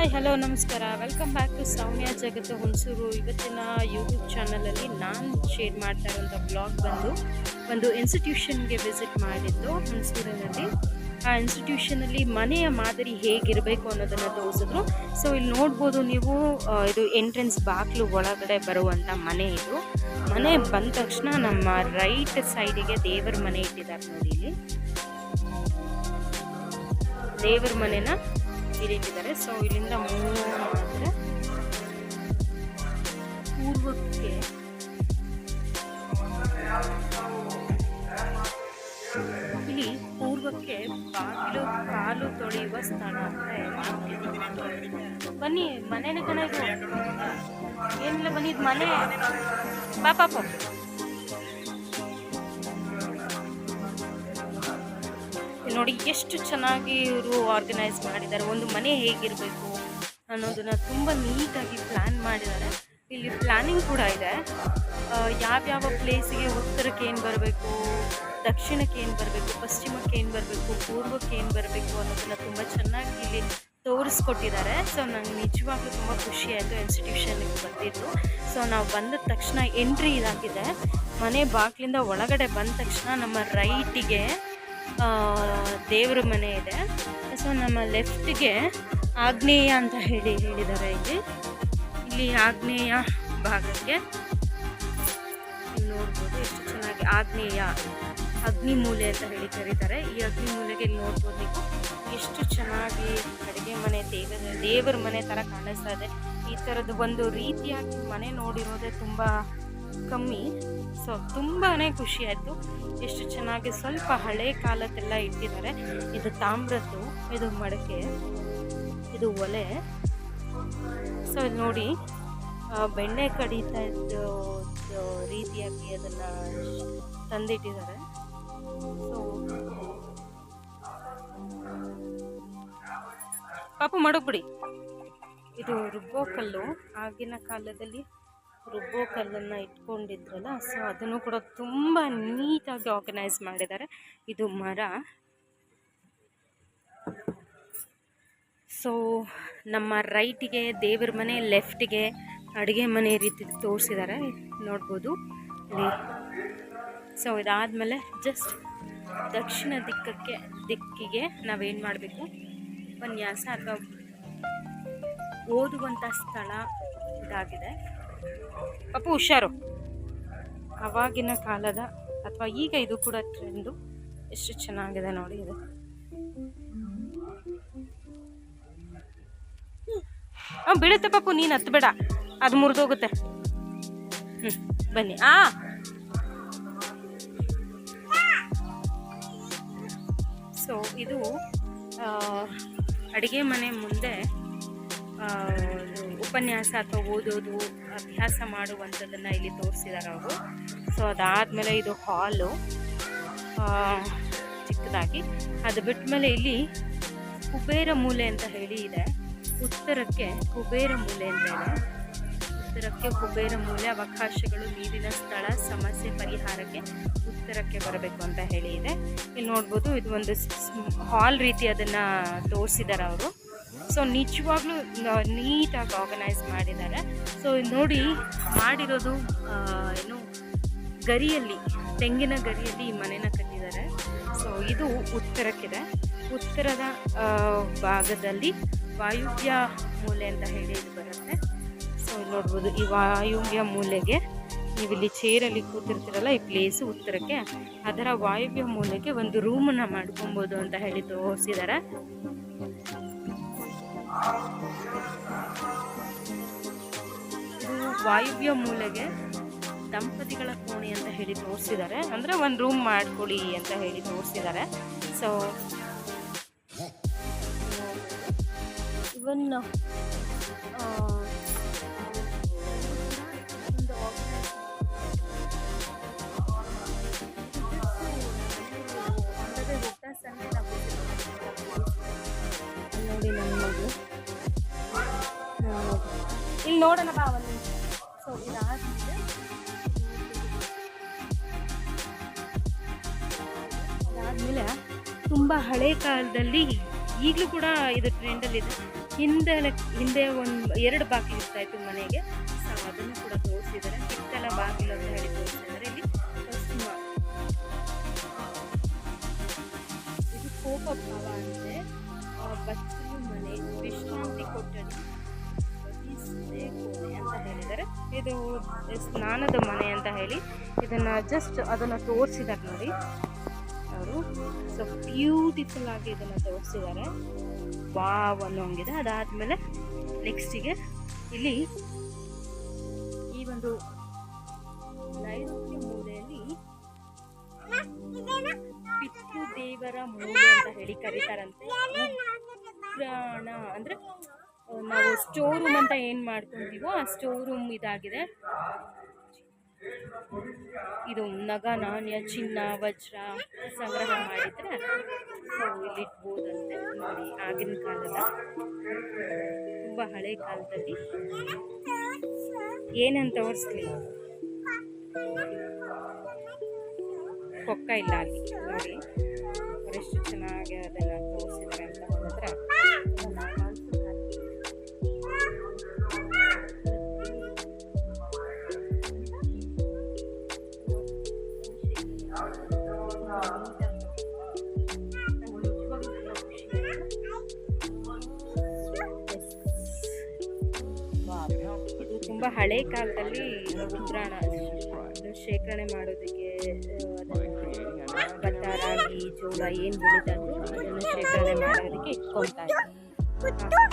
Hi hello ನಮಸ್ಕಾರ. Welcome back to Soumya Jagat Hunsur ಇವತ್ತಿನ YouTube ಚಾನಲಲ್ಲಿ ನಾನು ಶೇರ್ ಮಾಡ್ತಾ ಇರೋಂಥ ಬ್ಲಾಗ್ ಬಂದು ಒಂದು ಇನ್ಸ್ಟಿಟ್ಯೂಷನ್ಗೆ ವಿಸಿಟ್ ಮಾಡಿದ್ದು ಹುಣಸೂರಿನಲ್ಲಿ ಆ ಇನ್ಸ್ಟಿಟ್ಯೂಷನಲ್ಲಿ ಮನೆಯ ಮಾದರಿ ಹೇಗಿರಬೇಕು ಅನ್ನೋದನ್ನು ತೋರಿಸಿದ್ರು. ಸೊ ಇಲ್ಲಿ ನೋಡ್ಬೋದು ನೀವು ಇದು ಎಂಟ್ರೆನ್ಸ್ ಬಾಗಿಲು ಒಳಗಡೆ ಬರುವಂಥ ಮನೆ ಇದು. ಮನೆ ಬಂದ ತಕ್ಷಣ ನಮ್ಮ ರೈಟ್ ಸೈಡಿಗೆ ದೇವರ ಮನೆ ಇಟ್ಟಿದ್ದಾರೆ ನೋಡಿ ಇಲ್ಲಿ. ದೇವರ ಮನೆನ ಈ ಇಟ್ಟಿದ್ದಾರೆ ಸೊ ಇಲ್ಲಿಂದ ಮೂರು ಪೂರ್ವಕ್ಕೆ ಇಲ್ಲಿ ಪೂರ್ವಕ್ಕೆ ಬಾಗಿಲು ಕಾಲು ತೊಳೆಯುವ ಸ್ಥಳ ಅಂತ ಬನ್ನಿ, ಮನೇನೆ ಕಣ ಇದು. ಏನಿಲ್ಲ, ಬನ್ನಿ, ಇದು ಮನೆ. ಪಾಪ ನೋಡಿ ಎಷ್ಟು ಚೆನ್ನಾಗಿ ಇವರು ಆರ್ಗನೈಸ್ ಮಾಡಿದ್ದಾರೆ. ಒಂದು ಮನೆ ಹೇಗಿರಬೇಕು ಅನ್ನೋದನ್ನು ತುಂಬ ನೀಟಾಗಿ ಪ್ಲ್ಯಾನ್ ಮಾಡಿದ್ದಾರೆ. ಇಲ್ಲಿ ಪ್ಲ್ಯಾನಿಂಗ್ ಕೂಡ ಇದೆ. ಯಾವ್ಯಾವ ಪ್ಲೇಸಿಗೆ ಉತ್ತರಕ್ಕೆ ಏನು ಬರಬೇಕು, ದಕ್ಷಿಣಕ್ಕೆ ಏನು ಬರಬೇಕು, ಪಶ್ಚಿಮಕ್ಕೆ ಏನು ಬರಬೇಕು, ಪೂರ್ವಕ್ಕೆ ಏನು ಬರಬೇಕು ಅನ್ನೋದನ್ನು ತುಂಬ ಚೆನ್ನಾಗಿ ಇಲ್ಲಿ ತೋರಿಸ್ಕೊಟ್ಟಿದ್ದಾರೆ. ಸೊ ನಂಗೆ ನಿಜವಾಗ್ಲೂ ತುಂಬ ಖುಷಿ ಆಯಿತು ಇನ್ಸ್ಟಿಟ್ಯೂಷನ್ಗೆ ಬಂದಿದ್ದು. ಸೊ ನಾವು ಬಂದ ತಕ್ಷಣ ಎಂಟ್ರಿ ಇದಾಗಿದೆ. ಮನೆ ಬಾಗಿಲಿಂದ ಒಳಗಡೆ ಬಂದ ತಕ್ಷಣ ನಮ್ಮ ರೈಟಿಗೆ ದೇವರ ಮನೆ ಇದೆ. ಸೊ ನಮ್ಮ ಲೆಫ್ಟ್ಗೆ ಆಗ್ನೇಯ ಅಂತ ಹೇಳಿ ಹೇಳಿದ್ದಾರೆ ಇಲ್ಲಿ. ಇಲ್ಲಿ ಆಗ್ನೇಯ ಭಾಗಕ್ಕೆ ನೋಡ್ಬೋದು ಎಷ್ಟು ಚೆನ್ನಾಗಿ ಆಗ್ನೇಯ ಅಗ್ನಿ ಮೂಲೆ ಅಂತ ಹೇಳಿ ಕರೀತಾರೆ. ಈ ಅಗ್ನಿಮೂಲೆಗೆ ಇಲ್ಲಿ ನೋಡ್ಬೋದು ಎಷ್ಟು ಚೆನ್ನಾಗಿ ಅಡುಗೆ ಮನೆ ದೇವರ ದೇವರ ಮನೆ ಥರ ಕಾಣಿಸ್ತಾ ಇದೆ. ಈ ಥರದ್ದು ಒಂದು ರೀತಿಯಾಗಿ ಮನೆ ನೋಡಿರೋದೇ ತುಂಬ ಕಮ್ಮಿ. ಸೊ ತುಂಬಾ ಖುಷಿ ಆಯಿತು ಎಷ್ಟು ಚೆನ್ನಾಗಿ ಸ್ವಲ್ಪ ಹಳೆ ಕಾಲದ್ದೆಲ್ಲ ಇಟ್ಟಿದ್ದಾರೆ. ಇದು ತಾಮ್ರದ್ದು, ಇದು ಮಡಕೆ, ಇದು ಒಲೆ. ಸೊ ಇದು ನೋಡಿ ಬೆಣ್ಣೆ ಕಡಿತಾ ಇದ್ದ ರೀತಿಯಾಗಿ ಅದನ್ನು ತಂದಿಟ್ಟಿದ್ದಾರೆ. ಸೊ ಪಾಪ, ಮಡಗ್ಬಿಡಿ. ಇದು ರುಬ್ಬೋ ಕಲ್ಲು ಆಗಿನ ಕಾಲದಲ್ಲಿ. ರುಬ್ಬೋ ಕಲ್ಲನ್ನು ಇಟ್ಕೊಂಡಿದ್ರಲ್ಲ ಸೊ ಅದನ್ನು ಕೂಡ ತುಂಬ ನೀಟಾಗಿ ಆರ್ಗನೈಸ್ ಮಾಡಿದ್ದಾರೆ. ಇದು ಮರ. ಸೊ ನಮ್ಮ ರೈಟಿಗೆ, ದೇವರ ಮನೆ ಲೆಫ್ಟಿಗೆ ಅಡುಗೆ ಮನೆ ರೀತಿ ತೋರಿಸಿದ್ದಾರೆ. ನೋಡ್ಬೋದು. ಸೊ ಇದಾದಮೇಲೆ ಜಸ್ಟ್ ದಕ್ಷಿಣ ದಿಕ್ಕಕ್ಕೆ, ದಿಕ್ಕಿಗೆ ನಾವೇನು ಮಾಡಬೇಕು? ಉಪನ್ಯಾಸ ಅಥವಾ ಓದುವಂಥ ಸ್ಥಳ ಇದಾಗಿದೆ. ಪಾಪು ಹುಷಾರು. ಅವಾಗಿನ ಕಾಲದ ಅಥವಾ ಈಗ ಇದು ಕೂಡ ಟ್ರೆಂಡು ಎಷ್ಟು ಚೆನ್ನಾಗಿದೆ ನೋಡಿ ಇದು. ಹಾಂ ಬೀಳುತ್ತೆ ಪಾಪು, ನೀನು ಹತ್ಬೇಡ. ಅದು ಮುರಿದೋಗುತ್ತೆ. ಹ್ಞೂ ಬನ್ನಿ. ಆ! ಸೊ ಇದು ಅಡುಗೆ ಮನೆ ಮುಂದೆ ಉಪನ್ಯಾಸ ಅಥವಾ ಓದೋದು ಅಭ್ಯಾಸ ಮಾಡುವಂಥದ್ದನ್ನು ಇಲ್ಲಿ ತೋರಿಸಿದ್ದಾರೆ ಅವರು. ಸೊ ಅದಾದಮೇಲೆ ಇದು ಹಾಲು ಚಿಕ್ಕದಾಗಿ. ಅದು ಬಿಟ್ಟ ಮೇಲೆ ಇಲ್ಲಿ ಕುಬೇರ ಮೂಲೆ ಅಂತ ಹೇಳಿ ಇದೆ. ಉತ್ತರಕ್ಕೆ ಕುಬೇರ ಮೂಲೆ ಅಂತ ಇದೆ. ಉತ್ತರಕ್ಕೆ ಕುಬೇರ ಮೂಲೆ, ಅವಕಾಶಗಳು, ನೀರಿನ ಸ್ಥಳ, ಸಮಸ್ಯೆ ಪರಿಹಾರಕ್ಕೆ ಉತ್ತರಕ್ಕೆ ಬರಬೇಕು ಅಂತ ಹೇಳಿ ಇದೆ. ಇಲ್ಲಿ ನೋಡ್ಬೋದು ಇದು ಒಂದು ಹಾಲ್ ರೀತಿ ಅದನ್ನು ತೋರಿಸಿದ್ದಾರೆ ಅವರು. ಸೊ ನಿಜವಾಗ್ಲೂ ನೀಟಾಗಿ ಆರ್ಗನೈಸ್ ಮಾಡಿದ್ದಾರೆ. ಸೊ ನೋಡಿ, ಮಾಡಿರೋದು ಏನು, ಗರಿಯಲ್ಲಿ, ತೆಂಗಿನ ಗರಿಯಲ್ಲಿ ಈ ಮನೆನ ಕಟ್ಟಿದ್ದಾರೆ. ಸೊ ಇದು ಉತ್ತರಕ್ಕಿದೆ. ಉತ್ತರದ ಭಾಗದಲ್ಲಿ ವಾಯುವ್ಯ ಮೂಲೆ ಅಂತ ಹೇಳಿ ಇದು ಬರುತ್ತೆ. ಸೊ ಇಲ್ಲಿ ನೋಡ್ಬೋದು, ಈ ವಾಯುವ್ಯ ಮೂಲೆಗೆ, ನೀವಿಲ್ಲಿ ಚೇರಲ್ಲಿ ಕೂತಿರ್ತೀರಲ್ಲ, ಈ ಪ್ಲೇಸು ಉತ್ತರಕ್ಕೆ, ಅದರ ವಾಯುವ್ಯ ಮೂಲೆಗೆ ಒಂದು ರೂಮನ್ನು ಮಾಡ್ಕೊಬೋದು ಅಂತ ಹೇಳಿ ತೋರಿಸಿದ್ದಾರೆ. ವಾಯವ್ಯ ಮೂಲೆಗೆ ದಂಪತಿಗಳ ಕೋಣೆ ಅಂತ ಹೇಳಿ ತೋರಿಸಿದ್ದಾರೆ. ಅಂದರೆ ಒಂದು ರೂಮ್ ಮಾಡಿಕೊಡಿ ಅಂತ ಹೇಳಿ ತೋರಿಸಿದ್ದಾರೆ. ಸೊ ಇವನ್ ನೋಡಿ ನೋಡೋಣ ಬಾ ಒಂದು ಸೊ ಇದಾದ್ಮೇಲೆ ಅದಾದಮೇಲೆ ತುಂಬ ಹಳೆ ಕಾಲದಲ್ಲಿ ಈಗಲೂ ಕೂಡ ಇದು ಟ್ರೆಂಡಲ್ಲಿದೆ ಹಿಂದೆ ಹಿಂದೆ ಒಂದು ಎರಡು ಬಾಗಿಲು ಇರ್ತಾ ಇತ್ತು ಮನೆಗೆ. ಸೊ ಅದನ್ನು ಕೂಡ ತೋರಿಸಿದ್ದಾರೆ. ಹಿತ್ತಲ ಬಾಗಿಲು ಅಂತ ಹೇಳಿ ತೋರಿಸಿದ್ದಾರೆ. ಇಲ್ಲಿ ಇದು ಕೋಪ ಭಾವ ಅಂದರೆ ಬಚ್ಚಲು ಮನೆ ವಿಶ್ರಾಂತಿ ಕೋಣೆ ಅಂತ ಹೇಳಿದ್ದಾರೆ. ಇದು ಸ್ನಾನದ ಮನೆ ಅಂತ ಹೇಳಿ ಇದನ್ನು ಜಸ್ಟ್ ಅದನ್ನು ತೋರಿಸಿದ್ದಾರೆ ನೋಡಿ ಅವರು. ಸೊ ಬ್ಯೂಟಿಫುಲ್ ಆಗಿ ಇದನ್ನು ತೋರಿಸಿದ್ದಾರೆ. ವಾವ್ ಅನ್ನೋಂಗಿದೆ ಅದಾದಮೇಲೆ ನೆಕ್ಸ್ಟಿಗೆ ಇಲ್ಲಿ ಈ ಒಂದು ನೈಋತ್ಯ ಮೂಲೆಯಲ್ಲಿ ಪಿತೃ ದೇವರ ಮೂಲೆ ಅಂತ ಹೇಳಿ ಕರೀತಾರಂತೆ. ಉಗ್ರಾಣ ಅಂದ್ರೆ ನಾವು ಸ್ಟೋರ್ ರೂಮ್ ಅಂತ ಏನು ಮಾಡ್ಕೊಂತೀವೋ ಆ ಸ್ಟೋರ್ ರೂಮ್ ಇದಾಗಿದೆ. ಇದು ನಗ, ನಾಣ್ಯ, ಚಿನ್ನ, ವಜ್ರ ಸಂಗ್ರಹ ಮಾಡಿದ್ರೆ ಸೊ ಇಲ್ಲಿ ಇಟ್ಬೋದಂತೆ ನೋಡಿ ಆಗಿನ ಕಾಲದ. ತುಂಬ ಹಳೆ ಕಾಲದಲ್ಲಿ. ಏನಂತ ತೋರಿಸ್ಲಿ? ಕೊಕ್ಕ ಇಲ್ಲ ಅಲ್ಲಿ. ನೋಡಿ. ತುಂಬ ಹಳೆ ಕಾಲದಲ್ಲಿ ಇದು ಶೇಖರಣೆ ಮಾಡೋದಕ್ಕೆ ಭತ್ತ ರಾಗಿ ಜೋಳ ಏನು ಬೆಳೀತಾ ಇತ್ತು ಅದನ್ನು ಶೇಖರಣೆ ಮಾಡೋದಕ್ಕೆ ಇಟ್ಕೊಳ್ತಾ ಇದ್ರು